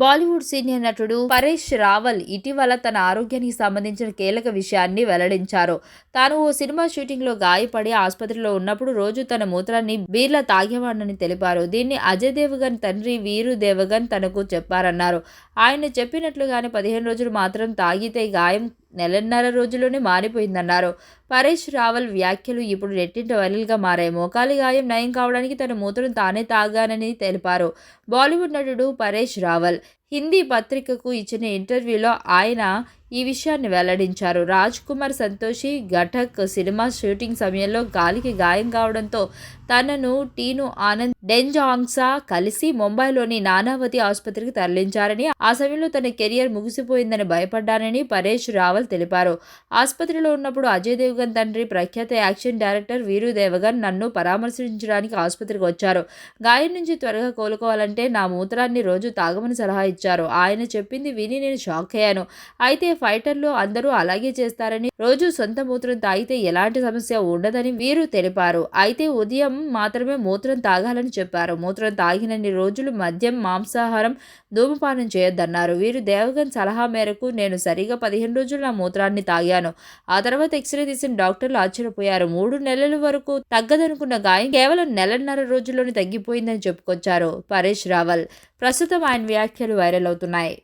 Bollywood senior నటుడు పరేష్ రావల్ ఇటీవల తన ఆరోగ్యానికి సంబంధించిన కీలక విషయాన్ని వెల్లడించారు. తాను ఓ సినిమా షూటింగ్లో గాయపడి ఆసుపత్రిలో ఉన్నప్పుడు రోజు తన మూత్రాన్ని బీర్లా తాగేవాడని తెలిపారు. దీన్ని అజయ్ దేవగన్ తండ్రి వీరు దేవగన్ తనకు చెప్పారన్నారు. ఆయన చెప్పినట్లుగానే పదిహేను రోజులు మాత్రం తాగితే గాయం నెలన్నర రోజుల్లోనే మారిపోయిందన్నారు. పరేష్ రావల్ వ్యాఖ్యలు ఇప్పుడు రెట్టింటి వైరల్గా మారాయి. మోకాలి గాయం నయం కావడానికి తన మూతను తానే తాగానని తెలిపారు బాలీవుడ్ నటుడు పరేష్ రావల్. హిందీ పత్రికకు ఇచ్చిన ఇంటర్వ్యూలో ఆయన ఈ విషయాన్ని వెల్లడించారు. రాజ్ కుమార్ సంతోషి ఘటక్ సినిమా షూటింగ్ సమయంలో గాలికి గాయం కావడంతో తనను టీను ఆనంద్ డెంజాంగ్సా కలిసి ముంబైలోని నానావతి ఆసుపత్రికి తరలించారని ఆ సమయంలో తన కెరియర్ ముగిసిపోయిందని భయపడ్డానని పరేష్ రావల్ తెలిపారు. ఆసుపత్రిలో ఉన్నప్పుడు అజయ్ దేవగన్ తండ్రి ప్రఖ్యాత యాక్షన్ డైరెక్టర్ వీరు దేవగన్ నన్ను పరామర్శించడానికి ఆసుపత్రికి వచ్చారు. గాయం నుంచి త్వరగా కోలుకోవాలంటే నా మూత్రాన్ని రోజు తాగమని సలహా ఇచ్చారు. ఆయన చెప్పింది విని నేను షాక్ అయ్యాను. అయితే ఫైటర్లు అందరూ అలాగే చేస్తారని రోజు సొంత మూత్రం తాగితే ఎలాంటి సమస్య ఉండదని వీరు తెలిపారు. అయితే ఉదయం మాత్రమే మూత్రం తాగాలని చెప్పారు. మూత్రం తాగినన్ని రోజులు మద్యం మాంసాహారం ధూమపానం చేయొద్దన్నారు. వీరు దేవగన్ సలహా మేరకు నేను సరిగా పదిహేను రోజులు నా మూత్రాన్ని తాగాను. ఆ తర్వాత ఎక్స్రే తీసిన డాక్టర్లు ఆశ్చర్యపోయారు. మూడు నెలల వరకు తగ్గదనుకున్న గాయం కేవలం నెలన్నర రోజుల్లోనే తగ్గిపోయిందని చెప్పుకొచ్చారు. పరేష్ రావల్. ప్రస్తుతం ఆయన వ్యాఖ్యలు వైరల్ అవుతున్నాయి.